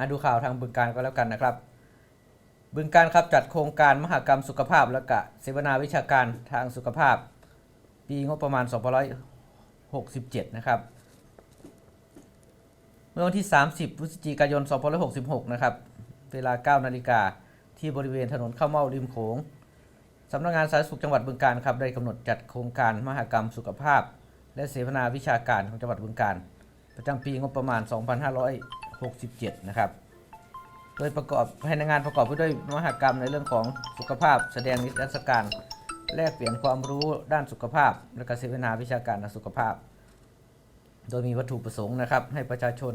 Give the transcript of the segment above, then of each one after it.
อะดูข่าวทางบึงการก็แล้วกันนะครับ บึงการครับจัดโครงการมหกรรมสุขภาพและกะเสวนาวิชาการทางสุขภาพ ปีงบประมาณ 2567 นะครับเมื่อวันที่ 30 พฤศจิกายน 2566 นะครับ เวลา 9 นาฬิกาที่บริเวณถนนข้าวเม่าริมโขง สำนักงานสาธารณสุขจังหวัดบึงการครับได้กำหนดจัดโครงการมหกรรมสุขภาพ และเสวนาวิชาการของจังหวัดบึงการ ประจำปีงบประมาณ 2567 นะครับ โดยประกอบภายในงานประกอบไปด้วยมหกรรมในเรื่องของสุขภาพ แสดงนิทรรศการ แลกเปลี่ยนความรู้ด้านสุขภาพ และการเสวนาวิชาการทางสุขภาพ โดยมีวัตถุประสงค์นะครับ ให้ประชาชน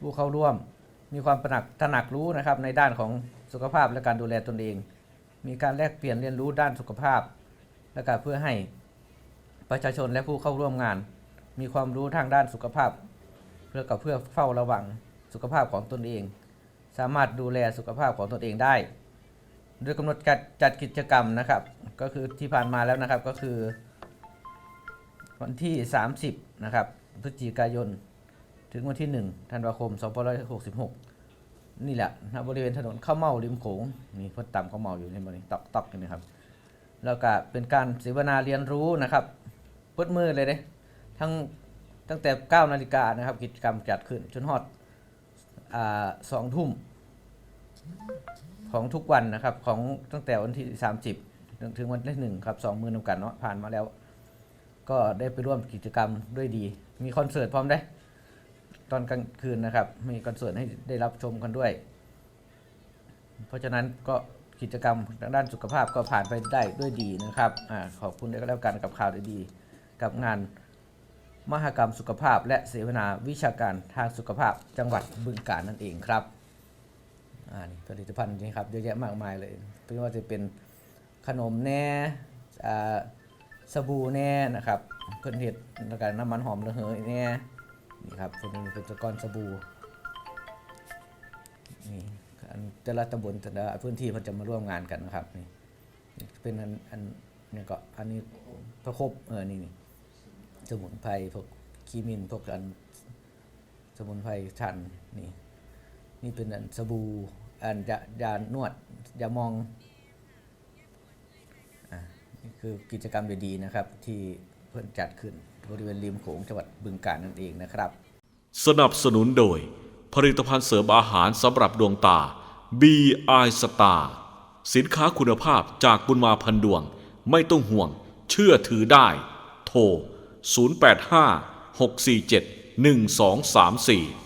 ผู้เข้าร่วม มีความตระหนักตระหนักรู้นะครับในด้านของสุขภาพและการดูแลตนเอง มีการแลกเปลี่ยนเรียนรู้ด้านสุขภาพ และก็เพื่อให้ประชาชนและผู้เข้าร่วมงาน มีความรู้ทางด้านสุขภาพ เพื่อกับเพื่อเฝ้าระวัง สุขภาพของตนเอง สามารถดูแลสุขภาพของตนเองได้ โดยกำหนดจัดจัดกิจกรรมนะครับ ก็คือที่ผ่านมาแล้วนะครับก็คือ วันที่ 30 นะครับพฤศจิกายน ถึงวันที่ 1 ธันวาคม 2566 นี่แหละณบริเวณถนนข้าวเมาริมโขงนี่เพิ่นตำข้าวเมาอยู่ในบริเวณตอกตอกๆนี่นะครับ แล้วก็เป็นการเสวนาเรียนรู้นะครับเปิดมือเลยเด้ทั้งตั้งแต่ 9 นาฬิกานะครับ กิจกรรมจัดขึ้นจนฮอด สองทุ่มของทุกวันนะครับ ของตั้งแต่วันที่ 30ถึงถึงวันที่หนึ่งครับสองมือนำกันเนาะผ่านมาแล้ว ก็ได้ไปร่วมกิจกรรมด้วยดี มีคอนเสิร์ตพร้อมได้ ตอนกลางคืนนะครับ มีคอนเสิร์ตให้ได้รับชมกันด้วย เพราะฉะนั้นก็กิจกรรมทางด้านสุขภาพก็ผ่านไปได้ด้วยดีนะครับอขอบคุณด้วยก็แล้วกันกับข่าวดีๆกับงาน มหกรรมสุขภาพ และเสวนาวิชาการทางสุขภาพจังหวัดบึงกาฬนั่นเองครับอ่านี่ผลิตภัณฑ์นี่ครับเยอะแยะมากมายเลยไม่ว่าจะเป็นขนมแน่อ่าสบู่แน่นะครับเพิ่อนเห็ดแล้วก็น้ำมันหอมระเหยแน่นี่ครับเพิ่นเป็นตะกอนสบู่นี่อันแต่ละตำบลแต่ละพื้นที่เพิ่นจะมาร่วมงานกันนะครับนี่เป็นอันอันนี่ก็อันนี้พระครบเออนี่นี่ สมุนไพรพวกคีมินพวกอันสมุนไพรชันนี่นี่เป็นอันสบู่อันยายานวดยามองนี่คือกิจกรรมดีๆนะครับ ที่เพิ่นจัดขึ้นบริเวณริมโขงจังหวัดบึงกาฬนั่นเองนะครับ สนับสนุนโดย ผลิตภัณฑ์เสริมอาหารสำหรับดวงตา BI Star สินค้าคุณภาพจากบุญมาพันดวง ไม่ต้องห่วง เชื่อถือได้ โทร 085 647 1234